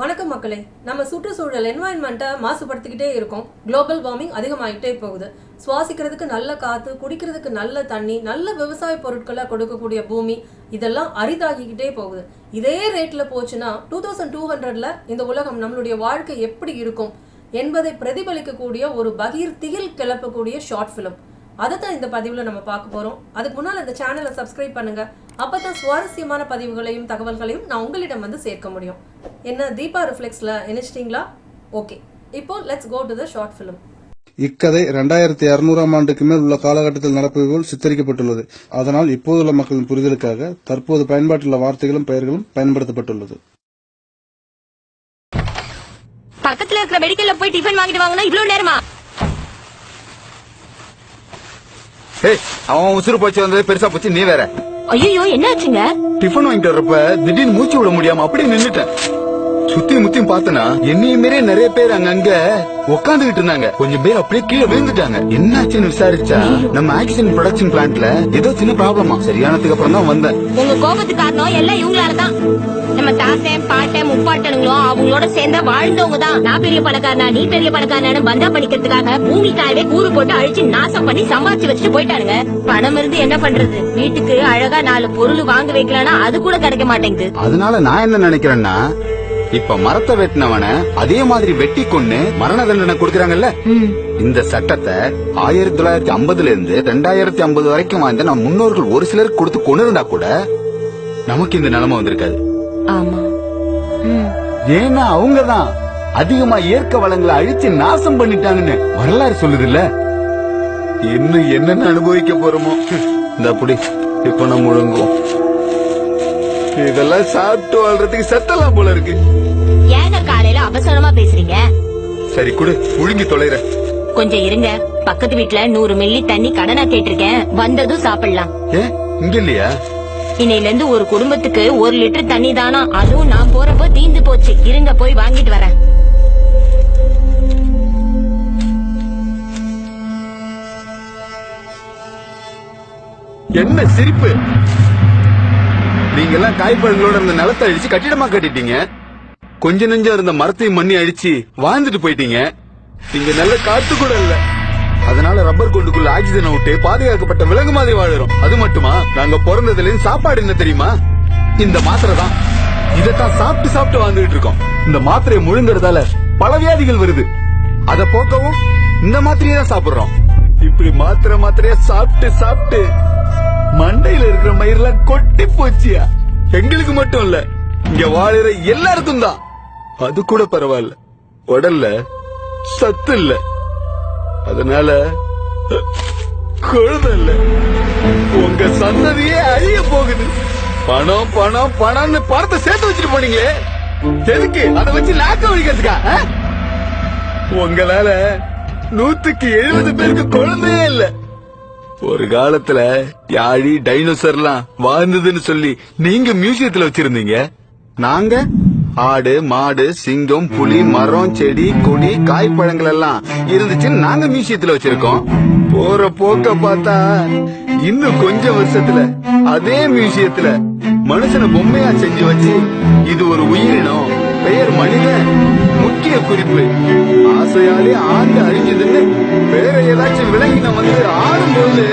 வணக்கம் மக்களே. நம்ம சுற்றுச்சூழல் என்வாயன்மெண்ட்டை மாசுபடுத்திக்கிட்டே இருக்கோம். குளோபல் வார்மிங் அதிகமாகிட்டே போகுது. சுவாசிக்கிறதுக்கு நல்ல காற்று குடிக்கிறதுக்கு நல்ல தண்ணி நல்ல விவசாய பொருட்களை கொடுக்கக்கூடிய பூமி இதெல்லாம் அரிதாகிக்கிட்டே போகுது. இதே ரேட்டில் போச்சுன்னா டூ தௌசண்ட் டூ ஹண்ட்ரட்ல இந்த உலகம் நம்மளுடைய வாழ்க்கை எப்படி இருக்கும் என்பதை பிரதிபலிக்கக்கூடிய ஒரு பகீர் திகில் கிளப்பக்கூடிய ஷார்ட் ஃபிலிம் அதை தான் இந்த பதிவில் நம்ம பார்க்க போகிறோம் அதுக்கு முன்னால் இந்த சேனலை சப்ஸ்கிரைப் பண்ணுங்க. அப்போ தான் சுவாரஸ்யமான பதிவுகளையும் தகவல்களையும் நான் உங்களிடம் வந்து சேர்க்க முடியும். என்ன தீபா ரிஃப்ளெக்ஸில் இணைச்சிட்டிங்களா? ஓகே இப்போ let's go to the short film இக்கதை இரண்டாயிரத்தி அறுநூறாம் ஆண்டுக்கு மேல் உள்ள காலகட்டத்தில் நடப்பது போல் சித்தரிக்கப்பட்டுள்ளது. அதனால் இப்போதுள்ள மக்களின் புரிதலுக்காக தற்போது பயன்பாட்டில் உள்ள வார்த்தைகளும் பெயர்களும் பயன்படுத்தப்பட்டுள்ளது. பக்கத்துல இருக்கிற மெடிக்கல்ல போய் டிஃபன் வாங்கிட்டு வாங்கினா இவ்வளவு நேரமா? அவன் உசுறு போச்சு வந்தது பெருசா போச்சு நீ வேற. ஐயோ என்ன ஆச்சுங்க? டிஃபன் வாங்கிட்டு வர்றப்ப திடீர்னு மூச்சு விட முடியாம அப்படியே நின்னுட்டேன். சுத்தி முத்தியும் பார்த்தனா என்னையும் மீறே நிறைய பேர் அங்கங்க உட்காந்துகிட்டு இருந்தாங்க. கொஞ்சம் பேர் அப்படியே கீழே விழுந்துட்டாங்க. என்னாச்சுன்னு விசாரிச்சா நம்ம ஆக்சிஜன் ப்ரொடக்ஷன் பிளான்ட்ல ஏதோ சின்ன ப்ராப்ளமா சரியானதுக்கு அப்புறம் தான் வந்தேன். உங்க கோபத்துக்கு காரணம் எல்லாம் இவங்களால தான் நம்ம பாட்டன் முப்பாட்டனுங்களும் அவங்களோட சேர்ந்த வாழ்ந்தவங்க தான் நான் பெரிய பணக்காரனா நீ பெரிய பணக்காரனு பந்தா பண்ணிக்கிறதுக்காக பூமி தாயவே கூறு போட்டு அழிச்சு நாசம் பண்ணி சம்பாதிச்சு வச்சுட்டு போயிட்டாருங்க பணம் இருந்து என்ன பண்றது? வீட்டுக்கு அழகா நாலு பொருள் வாங்க வைக்கலன்னா அது கூட கிடைக்க மாட்டேங்குது. அதனால நான் என்ன நினைக்கிறேன்னா இப்ப மரத்தை வெட்டினவன அதே மாதிரி வெட்டி கொன்னு மரண தண்டனை கொடுக்கறாங்கல்ல? இந்த சட்டத்தை ஆயிரத்தி தொள்ளாயிரத்தி ஐம்பதுல இருந்து ரெண்டாயிரத்தி ஐம்பது வரைக்கும் வாழ்ந்த நம்ம முன்னோர்கள் ஒரு சிலருக்கு கொடுத்து கொண்டு இருந்தா கூட நமக்கு இந்த நிலைமை வந்திருக்காது. ஆமா. ஏன்னா அவங்கதான் அதிகமா இயற்கை வளங்களை அழிச்சு நாசம் பண்ணிட்டாங்கன்னு வரலாறு சொல்லுது இல்ல இன்னும் என்னென்ன அனுபவிக்க போறோமோ. இந்த அப்படி இப்ப நம்ம முழுங்குவோம். இதெல்லாம் சாப்பிட்டு வாழ்றதுக்கு செத்தலாம் போல இருக்கு. ஏங்க காலையில அவசரமா பேசுறீங்க? சரி குடு முழுங்கி தொலைற. கொஞ்சம் இருங்க. பக்கத்து வீட்ல நூறு மில்லி தண்ணி கடனா கேட்டிருக்கேன். வந்ததும் சாப்பிடலாம். ஏ இங்க இல்லையா? இன்னையில இருந்து ஒரு குடும்பத்துக்கு ஒரு லிட்டர் தண்ணி தானா? அதுவும் நான் போறப்போ தீந்து போச்சு. இருங்க போய் வாங்கிட்டு வரேன். என்ன சிரிப்பு? நீங்க எல்லாம் காய்பழங்களோட இருந்த நிலத்தை அழிச்சு கட்டிடமா கட்டிட்டீங்க. கொஞ்ச நெஞ்சா இருந்த மரத்தையும் மண்ணி அழிச்சு வாழ்ந்துட்டு போயிட்டீங்க. நீங்க நல்ல காத்து கூட இல்ல. அதனால ரப்பர் கொண்டுக்குள்ள ஆக்சிஜனை விட்டு பாதுகாக்கப்பட்ட விலங்கு மாதிரி வாழுறோம். அது மட்டுமா? நாங்க பிறந்ததுல சாப்பாடு என்ன தெரியுமா? இந்த மாத்திரை தான். இதைத்தான் சாப்பிட்டு சாப்பிட்டு வாழ்ந்துகிட்டு இருக்கோம். இந்த மாத்திரையை முழுங்குறதால பல வியாதிகள் வருது. அத போக்கவும் இந்த மாத்திரையை தான் சாப்பிடுறோம். இப்படி மாத்திரை மாத்திரையா சாப்பிட்டு சாப்பிட்டு மண்டையில இருக்கிற மயிரெல்லாம் கொட்டி போச்சியா? எங்களுக்கு மட்டும் இல்ல இங்க வாழுற எல்லாருக்கும் தான். அது கூட பரவாயில்ல. உடல்ல சத்து இல்லை. அதனால குழந்தை இல்ல உங்க சந்ததியே அழிய போகுது. பணம் பணம் பணம்னு பணத்தை சேர்த்து வச்சுட்டு போனீங்களே. எதுக்கு? அதை வச்சு லாக்க வலிக்கிறதுக்கா உங்களால நூத்துக்கு எழுபது பேருக்கு குழந்தையே இல்ல. ஒரு காலத்துல யாழி டைனோசர்லாம் வாழ்ந்ததுன்னு சொல்லி நீங்க மியூசியத்துல வச்சிருந்தீங்க. நாங்க ஆடு மாடு சிங்கம் புலி மரம் செடி கொடி காய்ப்பழங்கள் எல்லாம் இருந்துச்சுன்னு நாங்க மியூசியத்துல வச்சிருக்கோம். போற போக்க பார்த்தா இன்னும் கொஞ்ச வருஷத்துல அதே மியூசியத்துல மனுஷனை பொம்மையா செஞ்சு வச்சு இது ஒரு உயிரினம். பெயர் மனிதன் முக்கிய குறிப்பு. ஆசையாலே ஆண்டு அழிஞ்சதுன்னு வேற ஏதாச்சும் விலங்கின வந்து ஆடும்போது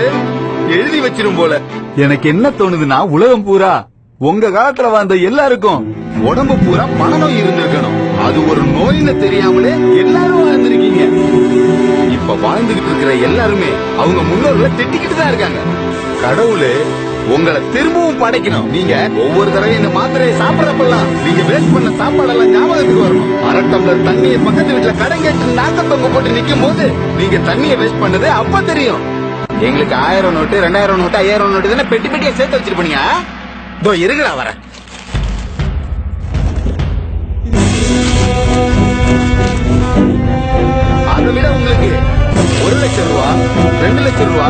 எழுதி வச்சிரும் போல. எனக்கு என்ன தோணுதுன்னா உலகம் பூரா உங்க காலத்துல வாழ்ந்த எல்லாருக்கும் உடம்பு பூரா பணநோய் இருந்திருக்கணும். அது ஒரு நோயின்னு தெரியாமலே எல்லாரும் வாழ்ந்திருக்கீங்க. இப்ப வாழ்ந்துகிட்டு இருக்கிற எல்லாருமே அவங்க முன்னோர்களை திட்டிக்கிட்டு தான் இருக்காங்க. கடவுளே உங்களை திரும்பவும் படைக்கணும். நீங்க ஒவ்வொரு தடவையும் இந்த மாத்திரையை சாப்பிடறப்பெல்லாம் நீங்க வேஸ்ட் பண்ண சாப்பாடெல்லாம் ஞாபகத்துக்கு வரணும். அரை டம்ளர் தண்ணியை பக்கத்து வீட்டுல கடன் கேட்டு நாக்க தொங்க போட்டு நிக்கும் போது நீங்க தண்ணியை வேஸ்ட் பண்ணது அப்ப தெரியும். எங்களுக்கு ஆயிரம் நோட்டு ரெண்டாயிரம் நோட்டு ஐயாயிரம் நோட்டு தானே பெட்டி பெட்டியா சேர்த்து வச்சிருப்பீங்க? இதோ இருக்கிறா வரேன். அதை விட உங்களுக்கு ஒரு லட்சம் ரூபா ரெண்டு லட்சம் ரூபா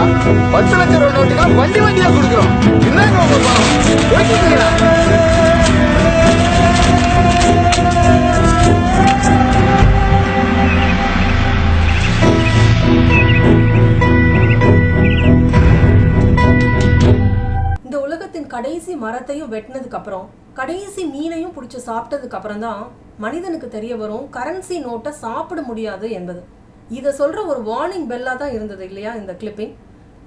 பத்து லட்சம் ரூபா நோட்டுகள் வண்டி வண்டியா கொடுக்குறோம். என்னங்க உங்க பணம் போய்க்கிட்டுங்களா? கடைசி மரத்தையும் வெட்டினதுக்கு அப்புறம் கடைசி மீனையும் பிடிச்சி சாப்பிட்டதுக்கு அப்புறம் தான் மனிதனுக்கு தெரிய வரும் கரன்சி நோட்டை சாப்பிட முடியாது என்பது. இதை சொல்கிற ஒரு வார்னிங் பெல்லாக தான் இருந்தது இல்லையா இந்த கிளிப்பிங்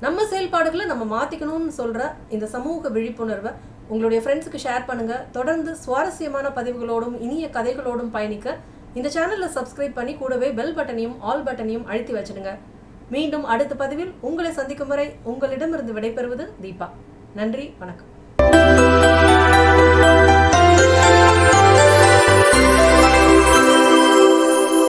நம்ம செயல்பாடுகளை நம்ம மாற்றிக்கணும்னு சொல்கிற இந்த சமூக விழிப்புணர்வை உங்களுடைய ஃப்ரெண்ட்ஸுக்கு ஷேர் பண்ணுங்கள் தொடர்ந்து சுவாரஸ்யமான பதிவுகளோடும் இனிய கதைகளோடும் பயணிக்க இந்த சேனலில் சப்ஸ்கிரைப் பண்ணி கூடவே பெல் பட்டனையும் ஆல் பட்டனையும் அழுத்தி வச்சிடுங்க. மீண்டும் அடுத்த பதிவில் உங்களை சந்திக்கும் வரை உங்களிடமிருந்து விடைபெறுவது தீபா. நன்றி வணக்கம்.